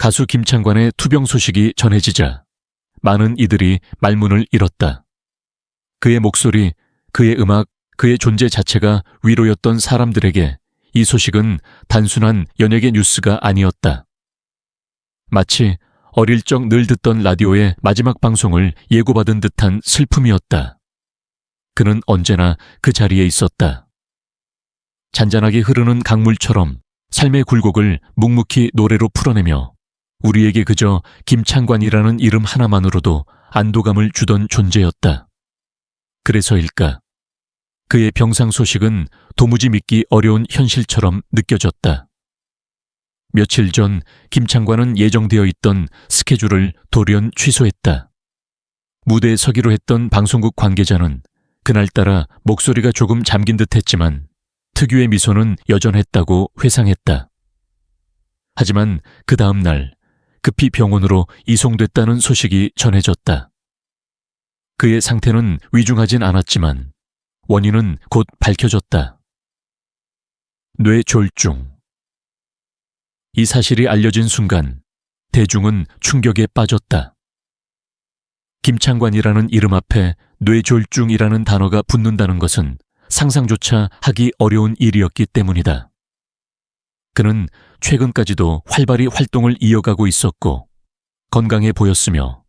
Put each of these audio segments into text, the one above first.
가수 김창관의 투병 소식이 전해지자 많은 이들이 말문을 잃었다. 그의 목소리, 그의 음악, 그의 존재 자체가 위로였던 사람들에게 이 소식은 단순한 연예계 뉴스가 아니었다. 마치 어릴 적 늘 듣던 라디오의 마지막 방송을 예고받은 듯한 슬픔이었다. 그는 언제나 그 자리에 있었다. 잔잔하게 흐르는 강물처럼 삶의 굴곡을 묵묵히 노래로 풀어내며 우리에게 그저 김창관이라는 이름 하나만으로도 안도감을 주던 존재였다. 그래서일까? 그의 병상 소식은 도무지 믿기 어려운 현실처럼 느껴졌다. 며칠 전 김창관은 예정되어 있던 스케줄을 돌연 취소했다. 무대에 서기로 했던 방송국 관계자는 그날따라 목소리가 조금 잠긴 듯 했지만 특유의 미소는 여전했다고 회상했다. 하지만 그 다음 날 급히 병원으로 이송됐다는 소식이 전해졌다. 그의 상태는 위중하진 않았지만 원인은 곧 밝혀졌다. 뇌졸중. 이 사실이 알려진 순간 대중은 충격에 빠졌다. 김창관이라는 이름 앞에 뇌졸중이라는 단어가 붙는다는 것은 상상조차 하기 어려운 일이었기 때문이다. 그는 최근까지도 활발히 활동을 이어가고 있었고 건강해 보였으며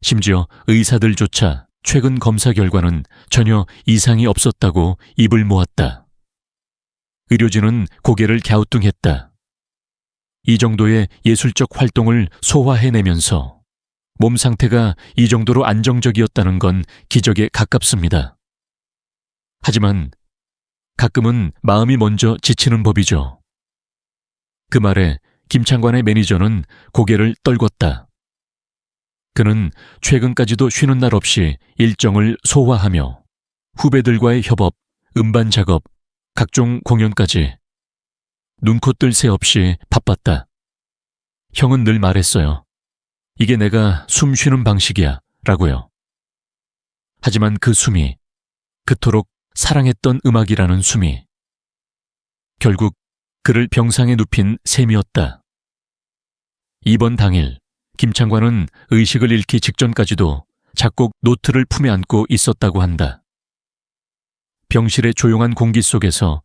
심지어 의사들조차 최근 검사 결과는 전혀 이상이 없었다고 입을 모았다. 의료진은 고개를 갸우뚱했다. 이 정도의 예술적 활동을 소화해내면서 몸 상태가 이 정도로 안정적이었다는 건 기적에 가깝습니다. 하지만 가끔은 마음이 먼저 지치는 법이죠. 그 말에 김창관의 매니저는 고개를 떨궜다. 그는 최근까지도 쉬는 날 없이 일정을 소화하며 후배들과의 협업, 음반 작업, 각종 공연까지 눈코 뜰 새 없이 바빴다. 형은 늘 말했어요. 이게 내가 숨 쉬는 방식이야. 라고요. 하지만 그 숨이 그토록 사랑했던 음악이라는 숨이 결국 그를 병상에 눕힌 셈이었다. 이번 당일 김창관은 의식을 잃기 직전까지도 작곡 노트를 품에 안고 있었다고 한다. 병실의 조용한 공기 속에서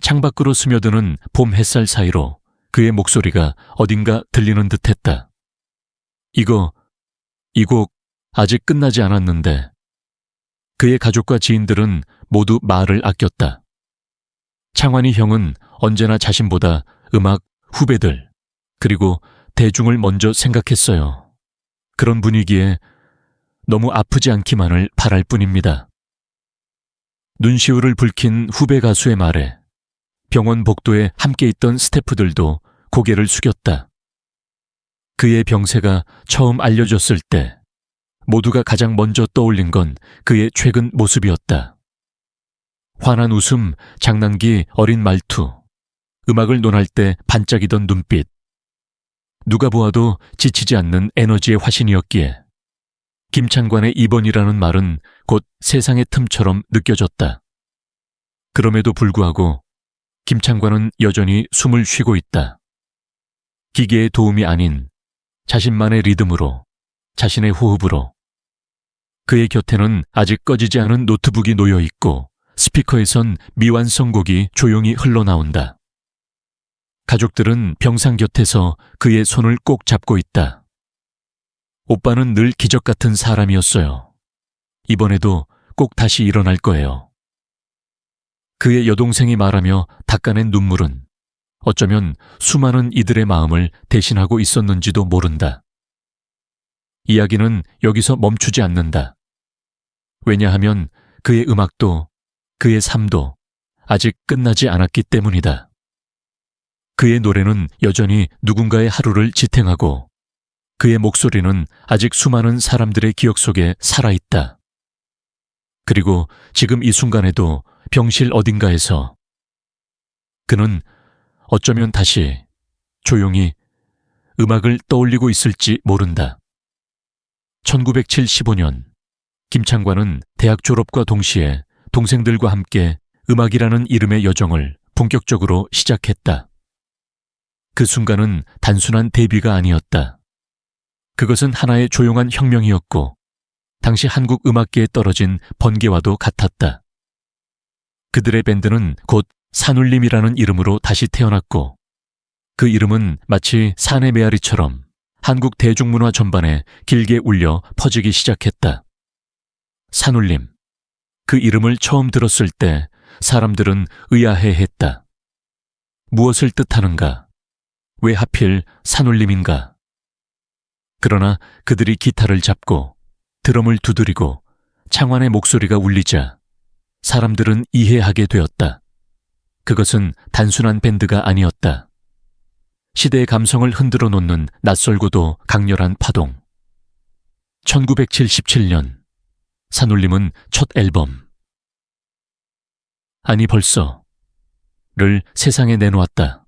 창밖으로 스며드는 봄 햇살 사이로 그의 목소리가 어딘가 들리는 듯했다. 이거, 이 곡 아직 끝나지 않았는데 그의 가족과 지인들은 모두 말을 아꼈다. 창환이 형은 언제나 자신보다 음악, 후배들, 그리고 대중을 먼저 생각했어요. 그런 분위기에 너무 아프지 않기만을 바랄 뿐입니다. 눈시울을 붉힌 후배 가수의 말에 병원 복도에 함께 있던 스태프들도 고개를 숙였다. 그의 병세가 처음 알려졌을 때 모두가 가장 먼저 떠올린 건 그의 최근 모습이었다. 환한 웃음, 장난기, 어린 말투, 음악을 논할 때 반짝이던 눈빛. 누가 보아도 지치지 않는 에너지의 화신이었기에 김창관의 입원이라는 말은 곧 세상의 틈처럼 느껴졌다. 그럼에도 불구하고 김창관은 여전히 숨을 쉬고 있다. 기계의 도움이 아닌 자신만의 리듬으로, 자신의 호흡으로. 그의 곁에는 아직 꺼지지 않은 노트북이 놓여 있고 스피커에선 미완성곡이 조용히 흘러나온다. 가족들은 병상 곁에서 그의 손을 꼭 잡고 있다. 오빠는 늘 기적 같은 사람이었어요. 이번에도 꼭 다시 일어날 거예요. 그의 여동생이 말하며 닦아낸 눈물은 어쩌면 수많은 이들의 마음을 대신하고 있었는지도 모른다. 이야기는 여기서 멈추지 않는다. 왜냐하면 그의 음악도 그의 삶도 아직 끝나지 않았기 때문이다. 그의 노래는 여전히 누군가의 하루를 지탱하고 그의 목소리는 아직 수많은 사람들의 기억 속에 살아있다. 그리고 지금 이 순간에도 병실 어딘가에서 그는 어쩌면 다시 조용히 음악을 떠올리고 있을지 모른다. 1975년 김창관은 대학 졸업과 동시에 동생들과 함께 음악이라는 이름의 여정을 본격적으로 시작했다. 그 순간은 단순한 데뷔가 아니었다. 그것은 하나의 조용한 혁명이었고, 당시 한국 음악계에 떨어진 번개와도 같았다. 그들의 밴드는 곧 산울림이라는 이름으로 다시 태어났고, 그 이름은 마치 산의 메아리처럼 한국 대중문화 전반에 길게 울려 퍼지기 시작했다. 산울림. 그 이름을 처음 들었을 때 사람들은 의아해 했다. 무엇을 뜻하는가? 왜 하필 산울림인가? 그러나 그들이 기타를 잡고 드럼을 두드리고 창완의 목소리가 울리자 사람들은 이해하게 되었다. 그것은 단순한 밴드가 아니었다. 시대의 감성을 흔들어 놓는 낯설고도 강렬한 파동. 1977년 산울림은 첫 앨범 아니 벌써를 세상에 내놓았다.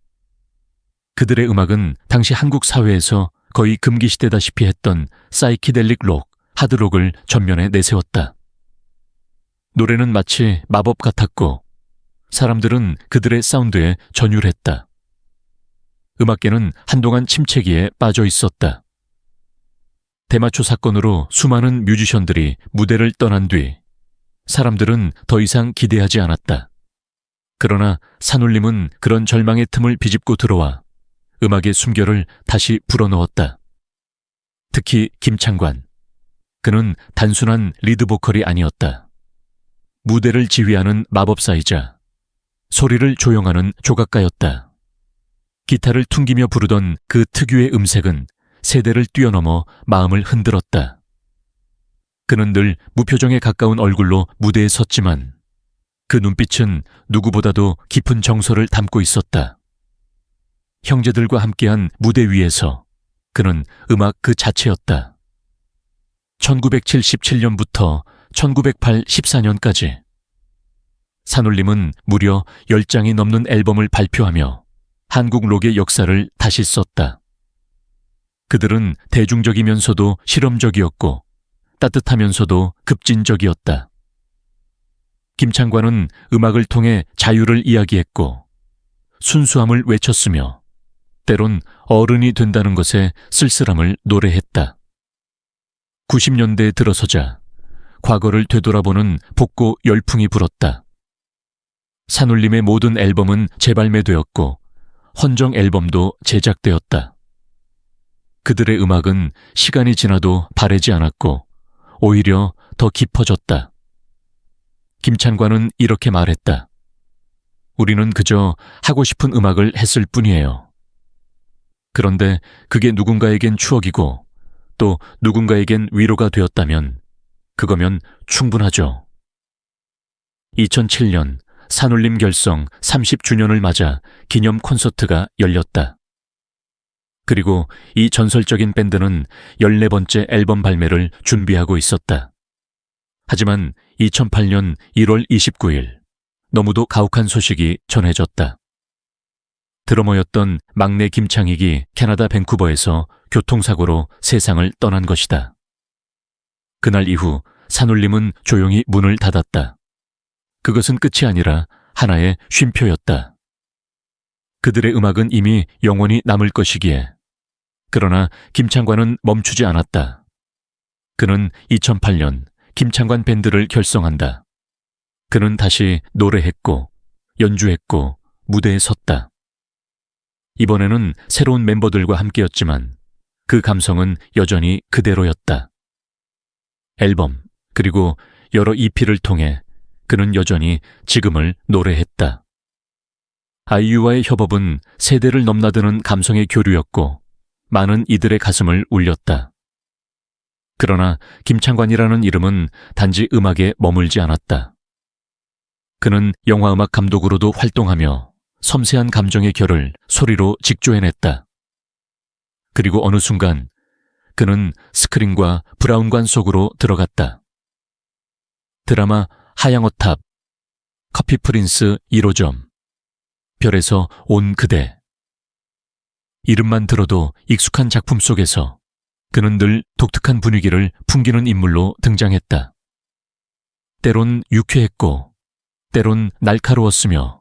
그들의 음악은 당시 한국 사회에서 거의 금기시되다시피 했던 사이키델릭 록, 하드록을 전면에 내세웠다. 노래는 마치 마법 같았고 사람들은 그들의 사운드에 전율했다. 음악계는 한동안 침체기에 빠져 있었다. 대마초 사건으로 수많은 뮤지션들이 무대를 떠난 뒤 사람들은 더 이상 기대하지 않았다. 그러나 산울림은 그런 절망의 틈을 비집고 들어와 음악의 숨결을 다시 불어넣었다. 특히 김창관. 그는 단순한 리드 보컬이 아니었다. 무대를 지휘하는 마법사이자 소리를 조용하는 조각가였다. 기타를 퉁기며 부르던 그 특유의 음색은 세대를 뛰어넘어 마음을 흔들었다. 그는 늘 무표정에 가까운 얼굴로 무대에 섰지만 그 눈빛은 누구보다도 깊은 정서를 담고 있었다. 형제들과 함께한 무대 위에서 그는 음악 그 자체였다. 1977년부터 1908 14년까지 산울림은 무려 10장이 넘는 앨범을 발표하며 한국 록의 역사를 다시 썼다. 그들은 대중적이면서도 실험적이었고 따뜻하면서도 급진적이었다. 김창관은 음악을 통해 자유를 이야기했고 순수함을 외쳤으며 때론 어른이 된다는 것에 쓸쓸함을 노래했다. 90년대에 들어서자 과거를 되돌아보는 복고 열풍이 불었다. 산울림의 모든 앨범은 재발매되었고 헌정 앨범도 제작되었다. 그들의 음악은 시간이 지나도 바래지 않았고 오히려 더 깊어졌다. 김찬관은 이렇게 말했다. 우리는 그저 하고 싶은 음악을 했을 뿐이에요. 그런데 그게 누군가에겐 추억이고 또 누군가에겐 위로가 되었다면 그거면 충분하죠. 2007년 산울림 결성 30주년을 맞아 기념 콘서트가 열렸다. 그리고 이 전설적인 밴드는 14번째 앨범 발매를 준비하고 있었다. 하지만 2008년 1월 29일 너무도 가혹한 소식이 전해졌다. 드러머였던 막내 김창익이 캐나다 밴쿠버에서 교통사고로 세상을 떠난 것이다. 그날 이후 산울림은 조용히 문을 닫았다. 그것은 끝이 아니라 하나의 쉼표였다. 그들의 음악은 이미 영원히 남을 것이기에. 그러나 김창관은 멈추지 않았다. 그는 2008년 김창관 밴드를 결성한다. 그는 다시 노래했고, 연주했고, 무대에 섰다. 이번에는 새로운 멤버들과 함께였지만 그 감성은 여전히 그대로였다. 앨범, 그리고 여러 EP를 통해 그는 여전히 지금을 노래했다. 아이유와의 협업은 세대를 넘나드는 감성의 교류였고 많은 이들의 가슴을 울렸다. 그러나 김창관이라는 이름은 단지 음악에 머물지 않았다. 그는 영화음악 감독으로도 활동하며 섬세한 감정의 결을 소리로 직조해냈다. 그리고 어느 순간 그는 스크린과 브라운관 속으로 들어갔다. 드라마 하양어탑, 커피 프린스 1호점, 별에서 온 그대. 이름만 들어도 익숙한 작품 속에서 그는 늘 독특한 분위기를 풍기는 인물로 등장했다. 때론 유쾌했고, 때론 날카로웠으며,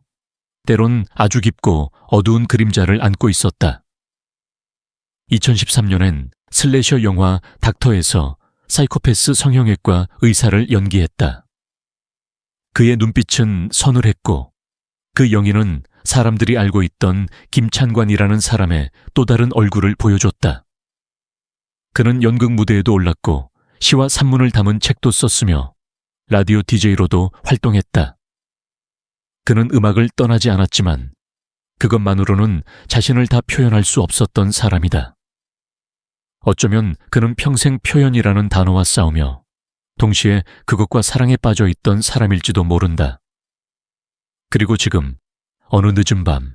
때론 아주 깊고 어두운 그림자를 안고 있었다. 2013년엔 슬래셔 영화 닥터에서 사이코패스 성형외과 의사를 연기했다. 그의 눈빛은 서늘했고 그 영인은 사람들이 알고 있던 김찬관이라는 사람의 또 다른 얼굴을 보여줬다. 그는 연극 무대에도 올랐고 시와 산문을 담은 책도 썼으며 라디오 DJ로도 활동했다. 그는 음악을 떠나지 않았지만 그것만으로는 자신을 다 표현할 수 없었던 사람이다. 어쩌면 그는 평생 표현이라는 단어와 싸우며 동시에 그것과 사랑에 빠져 있던 사람일지도 모른다. 그리고 지금 어느 늦은 밤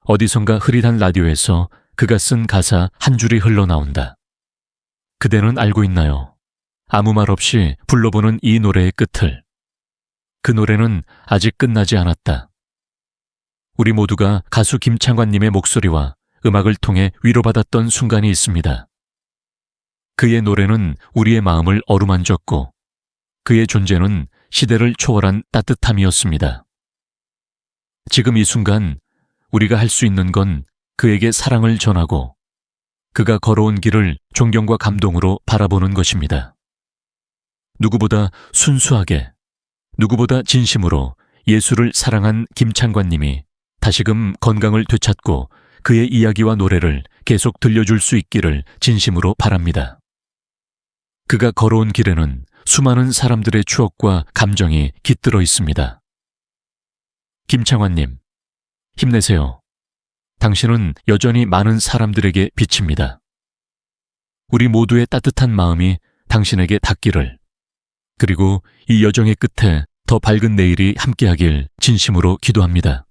어디선가 흐릿한 라디오에서 그가 쓴 가사 한 줄이 흘러나온다. 그대는 알고 있나요? 아무 말 없이 불러보는 이 노래의 끝을. 그 노래는 아직 끝나지 않았다. 우리 모두가 가수 김창관님의 목소리와 음악을 통해 위로받았던 순간이 있습니다. 그의 노래는 우리의 마음을 어루만졌고 그의 존재는 시대를 초월한 따뜻함이었습니다. 지금 이 순간 우리가 할 수 있는 건 그에게 사랑을 전하고 그가 걸어온 길을 존경과 감동으로 바라보는 것입니다. 누구보다 순수하게, 누구보다 진심으로 예수를 사랑한 김창관님이 다시금 건강을 되찾고 그의 이야기와 노래를 계속 들려줄 수 있기를 진심으로 바랍니다. 그가 걸어온 길에는 수많은 사람들의 추억과 감정이 깃들어 있습니다. 김창환님, 힘내세요. 당신은 여전히 많은 사람들에게 빛입니다. 우리 모두의 따뜻한 마음이 당신에게 닿기를, 그리고 이 여정의 끝에 더 밝은 내일이 함께하길 진심으로 기도합니다.